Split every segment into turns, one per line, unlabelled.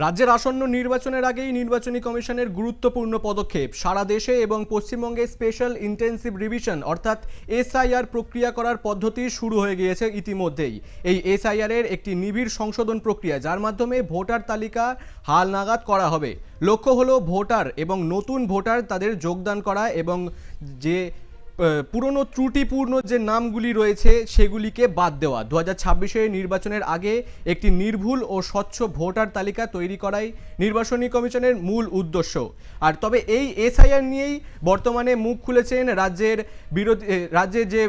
রাজ্যের আসন্ন নির্বাচনের আগেই নির্বাচনী কমিশনের গুরুত্বপূর্ণ পদক্ষেপ, সারা দেশে এবং পশ্চিমবঙ্গে স্পেশাল ইন্টেন্সিভ রিভিশন, অর্থাৎ এসআইআর প্রক্রিয়া করার পদ্ধতি শুরু হয়ে গিয়েছে ইতিমধ্যেই। এই এসআইআর এর একটি নিবিড় সংশোধন প্রক্রিয়া, যার মাধ্যমে ভোটার তালিকা হাল নাগাদ করা হবে। লক্ষ্য হলো ভোটার এবং নতুন ভোটার তাদের যোগদান করা এবং যে পুরনো ত্রুটিপূর্ণ যে নামগুলি রয়েছে সেগুলিকে বাদ দেওয়া। দু হাজার নির্বাচনের আগে একটি নির্ভুল ও স্বচ্ছ ভোটার তালিকা তৈরি করাই নির্বাচনী কমিশনের মূল উদ্দেশ্য। আর তবে এই এসআইআর নিয়েই বর্তমানে মুখ খুলেছেন রাজ্যের বিরোধী এ, রাজ্যের যে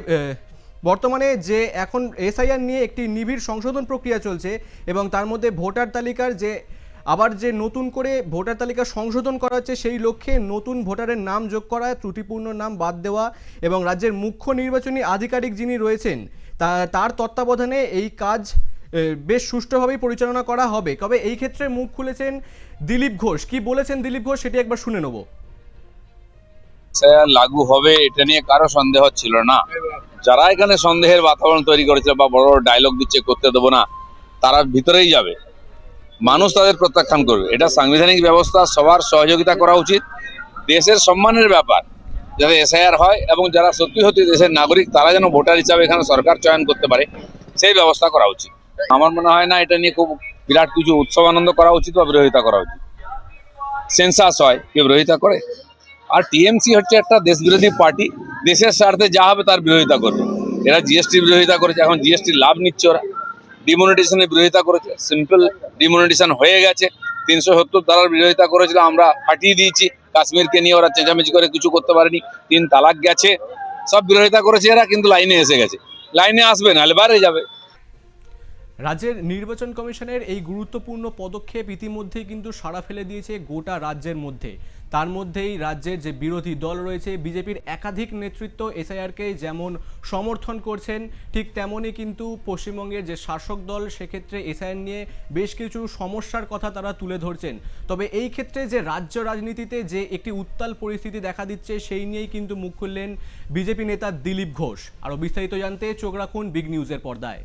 বর্তমানে যে এখন এসআইআর নিয়ে একটি নিবিড় সংশোধন প্রক্রিয়া চলছে এবং তার মধ্যে ভোটার তালিকার যে আবার যে নতুন করে ভোটার তালিকা সংশোধন করা হচ্ছে, সেই লক্ষ্যে নতুন ভোটারের নাম যোগ করা, ত্রুটিপূর্ণ নাম বাদ দেওয়া এবং রাজ্যের মুখ্য নির্বাচনী আধিকারিক যিনি রয়েছেন তার তত্ত্বাবধানে এই কাজ বেশ সুষ্ঠুভাবেই পরিচালনা করা হবে। তবে এই ক্ষেত্রে মুখ খুলেছেন দিলীপ ঘোষ। কি বলেছেন দিলীপ ঘোষ, সেটি একবার শুনে নেব।
লাগু হবে, এটা নিয়ে কারও সন্দেহ ছিল না। যারা এখানে সন্দেহের বাতাবরণ তৈরি করেছিল বা বড় বড় ডায়লগ দিচ্ছে, করতে দেবো না, তারা ভিতরেই যাবে। মানুষ তাদের প্রত্যাখ্যান করবে। এটা সাংবিধানিক ব্যবস্থা, সবার সহযোগিতা করা উচিত। দেশের সম্মানের ব্যাপার, যাতে এসআইআর হয় এবং যারা সত্যি সত্যি দেশের নাগরিক, তারা যেন ভোটার হিসাবে এখানে সরকার চয়ন করতে পারে, সেই ব্যবস্থা করা উচিত। আমার মনে হয় না এটা নিয়ে খুব বিরাট কিছু উৎসব আনন্দ করা উচিত বা বিরোধিতা করা উচিত। সেন্সাস হয়, কেউ বিরোধিতা করে। আর টিএমসি হচ্ছে একটা দেশ বিরোধী পার্টি, দেশের স্বার্থে যা হবে তার বিরোধিতা করবে। এরা জিএসটি বিরোধিতা করেছে, এখন জিএসটি লাভ নিচ্ছে ওরা। ডিমনিটেশনের বিরোধিতা করেছে। সিম্পল ডিমোনিটেশন হয়ে গেছে। তিনশো সত্তর ধারার বিরোধিতা করেছিল, আমরা হাটিয়ে দিয়েছি। কাশ্মীরকে নিয়ে ওরা চেঁচামেচি করে কিছু করতে পারেনি। তিন তালাক গেছে। সব বিরোধিতা করেছে এরা, কিন্তু লাইনে এসে গেছে। লাইনে আসবে না হলে বারে যাবে।
রাজ্যের নির্বাচন কমিশনের এই গুরুত্বপূর্ণ পদক্ষেপ ইতিমধ্যেই কিন্তু সাড়া ফেলে দিয়েছে গোটা রাজ্যের মধ্যে। তার মধ্যেই রাজ্যের যে বিরোধী দল রয়েছে, বিজেপির একাধিক নেতৃত্ব এসআইআরকে যেমন সমর্থন করছেন, ঠিক তেমনই কিন্তু পশ্চিমবঙ্গের যে শাসক দল, সেক্ষেত্রে এসআইআর নিয়ে বেশ কিছু সমস্যার কথা তারা তুলে ধরছেন। তবে এই ক্ষেত্রে যে রাজ্য রাজনীতিতে যে একটি উত্তাল পরিস্থিতি দেখা দিচ্ছে, সেই নিয়েই কিন্তু মুখ খুললেন বিজেপি নেতা দিলীপ ঘোষ। আরও বিস্তারিত জানতে চোখ রাখুন বিগ নিউজের পর্দায়।